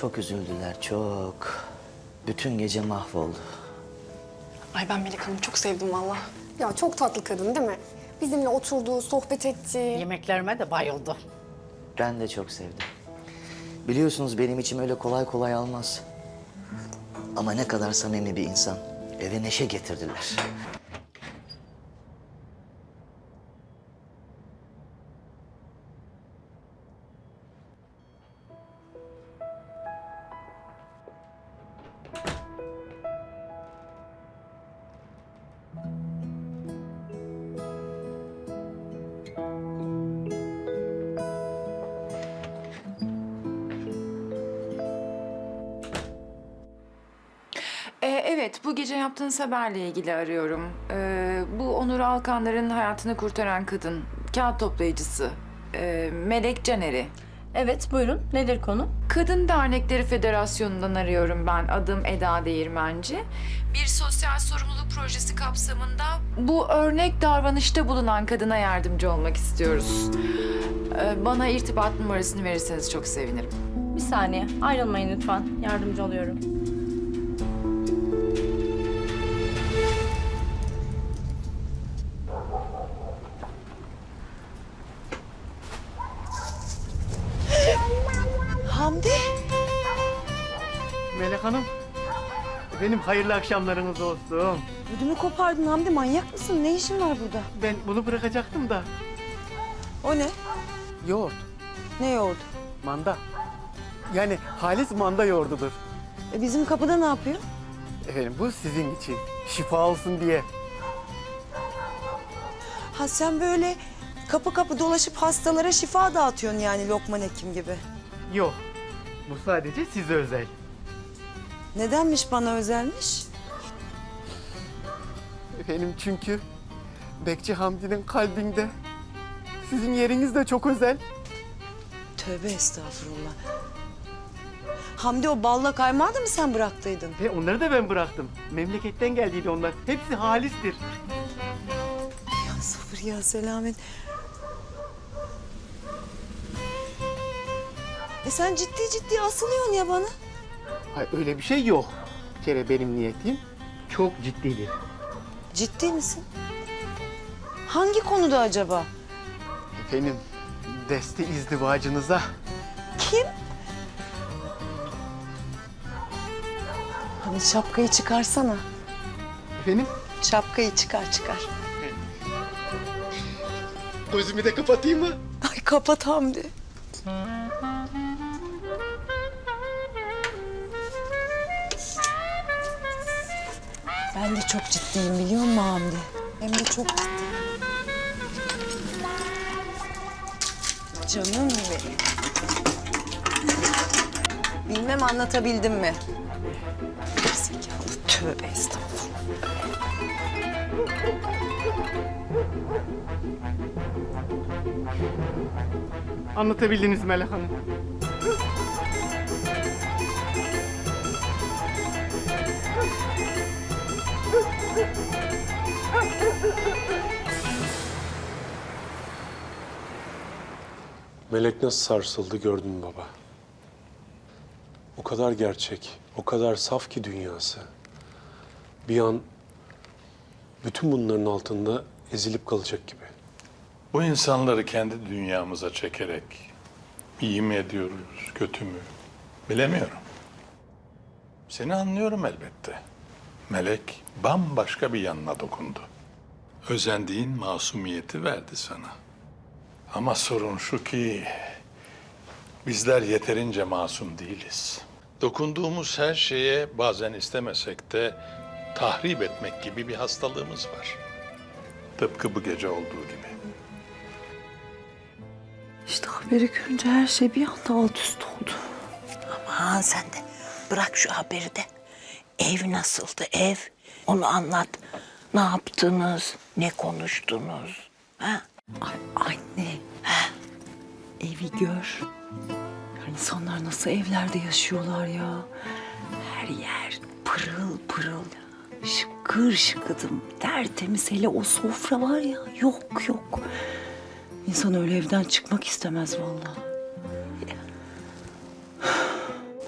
çok üzüldüler, çok. Bütün gece mahvoldu. Ay ben Melek Hanım'ı çok sevdim valla. Ya çok tatlı kadın değil mi? Bizimle oturdu, sohbet etti. Yemeklerime de bayıldı. Ben de çok sevdim. Biliyorsunuz benim içim öyle kolay kolay almaz. Ama ne kadar samimi bir insan. Eve neşe getirdiler. Bu gece yaptığınız haberle ilgili arıyorum. Ee, bu Onur Alkanlar'ın hayatını kurtaran kadın, kağıt toplayıcısı, ee, Melek Caner'i. Evet buyurun. Nedir konu? Kadın Dernekleri Federasyonu'ndan arıyorum ben. Adım Eda Değirmenci. Bir sosyal sorumluluk projesi kapsamında bu örnek davranışta bulunan kadına yardımcı olmak istiyoruz. Ee, bana irtibat numarasını verirseniz çok sevinirim. Bir saniye. Ayrılmayın lütfen. Yardımcı oluyorum. Melek Hanım, benim hayırlı akşamlarınız olsun. Ödümü kopardın Hamdi. Manyak mısın? Ne işin var burada? Ben bunu bırakacaktım da. O ne? Yoğurt, Ne yoğurdu? manda. Yani halis manda yoğurdudur. E bizim kapıda ne yapıyor? Efendim bu sizin için. Şifa olsun diye. Ha sen böyle kapı kapı dolaşıp hastalara şifa dağıtıyorsun yani Lokman Hekim gibi. Yok, bu sadece size özel. Nedenmiş bana özelmiş? Efendim çünkü Bekçi Hamdi'nin kalbinde sizin yeriniz de çok özel. Tövbe estağfurullah. Hamdi o balla kaymağı da mı sen bıraktıydın? Ve onları da ben bıraktım. Memleketten geldiydi onlar. Hepsi halistir. Ya sabır ya selamet. E sen ciddi ciddi asılıyorsun ya bana. Hayır öyle bir şey yok. Bir kere benim niyetim çok ciddidir. Ciddi misin? Hangi konuda acaba? Efendim deste izdivacınıza Kim? Hani şapkayı çıkarsana. efendim Şapkayı çıkar çıkar. gözümü de kapatayım mı? Ay kapat Hamdi. Ben de çok ciddiyim biliyor musun Hamdi? Hem de çok ciddiyim. Canım benim. Bilmem anlatabildim mi? Zekalı tövbe estağfurullah. Anlatabildiniz Melek Hanım. Melek nasıl sarsıldı gördün mü baba? O kadar gerçek, o kadar saf ki dünyası. Bir an bütün bunların altında ezilip kalacak gibi. Bu insanları kendi dünyamıza çekerek iyi mi ediyoruz, kötü mü? Bilemiyorum. Seni anlıyorum elbette. Melek bambaşka bir yanına dokundu. Özendiğin masumiyeti verdi sana. Ama sorun şu ki bizler yeterince masum değiliz. Dokunduğumuz her şeye bazen istemesek de tahrip etmek gibi bir hastalığımız var. Tıpkı bu gece olduğu gibi. İşte haberi görünce her şey bir anda alt üst oldu. Aman sen de bırak şu haberi de. Ev nasıldı ev? Onu anlat. Ne yaptınız? Ne konuştunuz? Ha? Ay anne. Evi gör. Ya insanlar nasıl evlerde yaşıyorlar ya. Her yer pırıl pırıl. Şıkır şıkıdım. Tertemiz hele o sofra var ya. Yok yok. İnsan öyle evden çıkmak istemez vallahi.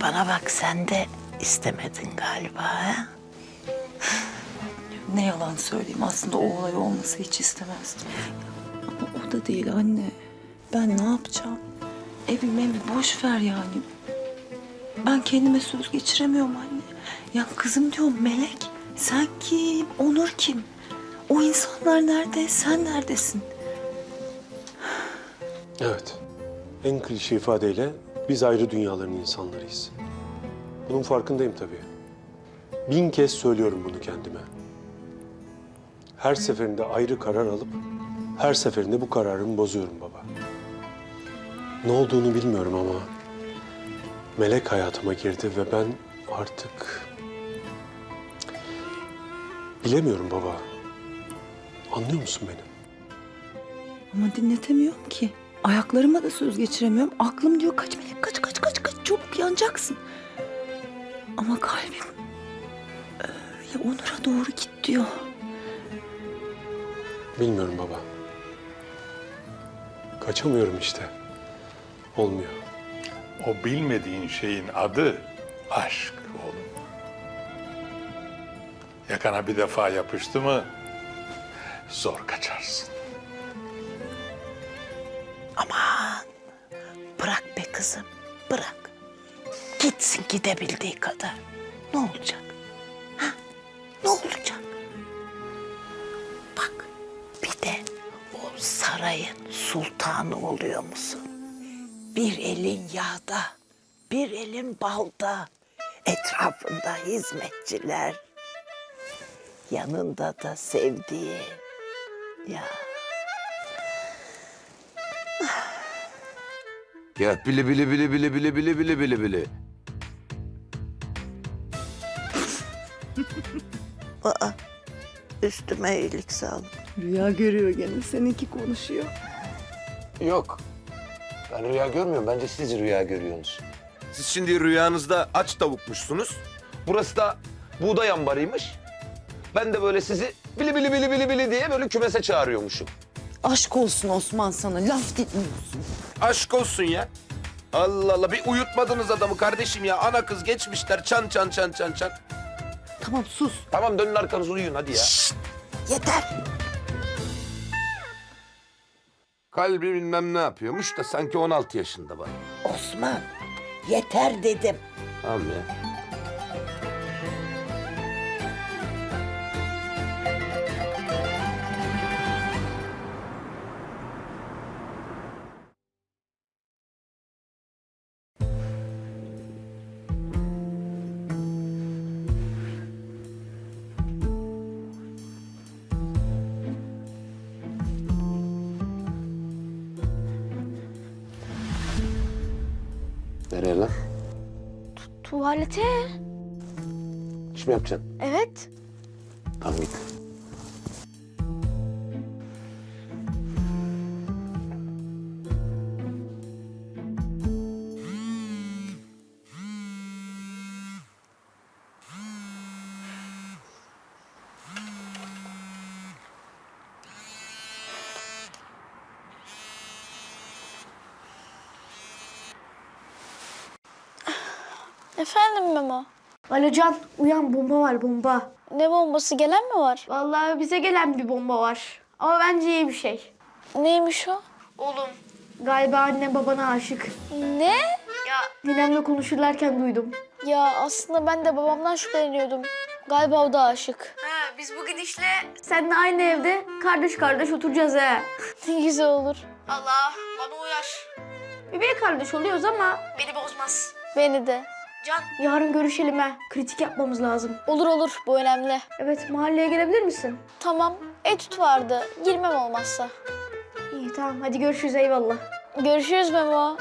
Bana bak sen de istemedin galiba ha? Ne yalan söyleyeyim aslında o olay olması hiç istemezdim. Ama o da değil anne. Ben ne yapacağım? Evim evi boş ver yani. Ben kendime söz geçiremiyorum anne. Ya kızım diyorum Melek. Sen kim? Onur kim? O insanlar nerede? Sen neredesin? Evet. En klişe ifadeyle biz ayrı dünyaların insanlarıyız. Bunun farkındayım tabii. Bin kez söylüyorum bunu kendime. Her seferinde ayrı karar alıp her seferinde bu kararımı bozuyorum baba. Ne olduğunu bilmiyorum ama Melek hayatıma girdi ve ben artık bilemiyorum baba. Anlıyor musun beni? Ama dinletemiyorum ki. Ayaklarıma da söz geçiremiyorum. Aklım diyor kaç Melek kaç kaç kaç kaç çabuk yanacaksın. Ama kalbim öyle Onur'a doğru git diyor. Bilmiyorum baba. Kaçamıyorum işte. Olmuyor. O bilmediğin şeyin adı aşk oğlum. Yakana bir defa yapıştı mı zor kaçarsın. Aman bırak be kızım bırak. Gitsin gidebildiği kadar. Ne olacak? Sarayın sultanı oluyor musun? Bir elin yağda, bir elin balda. Etrafında hizmetçiler. Yanında da sevdiği. Ya Ya bili bili bili bili bili bili bili bili bili. Aa, üstüme iyilik sağlık. Rüya görüyor gene. Seninki konuşuyor. Yok. Ben rüya görmüyorum. Bence siz rüya görüyorsunuz. Siz şimdi rüyanızda aç tavukmuşsunuz. Burası da buğday ambarıymış. Ben de böyle sizi bili bili bili bili bili diye böyle kümese çağırıyormuşum. Aşk olsun Osman sana. Laf dinliyorsun. Aşk olsun ya. Allah Allah bir uyutmadınız adamı kardeşim ya. Ana kız geçmişler çan çan çan çan çan. Tamam sus. Tamam dönün arkanızı uyuyun hadi ya. Yeter. Kalbi bilmem ne yapıyormuş da sanki 16 yaşında bak. Osman yeter dedim. Tamam ya. Tuvalete. İş mi yapacaksın? Evet. Efendim Memo? Alo Can uyan bomba var bomba. Ne bombası gelen mi var? Vallahi bize gelen bir bomba var. Ama bence iyi bir şey. Neymiş o? Oğlum galiba annem babana aşık. Ne? Ya ninemle konuşurlarken duydum. Ya aslında ben de babamdan şüpheleniyordum. Galiba o da aşık. Ha, biz bu gidişle seninle aynı evde kardeş kardeş oturacağız he. Ne güzel olur. Allah bana uyar. Bebeğe kardeş oluyoruz ama beni bozmaz. Beni de. Can yarın görüşelim ha. Kritik yapmamız lazım. Olur olur bu önemli. Evet mahalleye gelebilir misin? Tamam etüt vardı. Girmem olmazsa. İyi tamam hadi görüşürüz eyvallah. Görüşürüz Memo.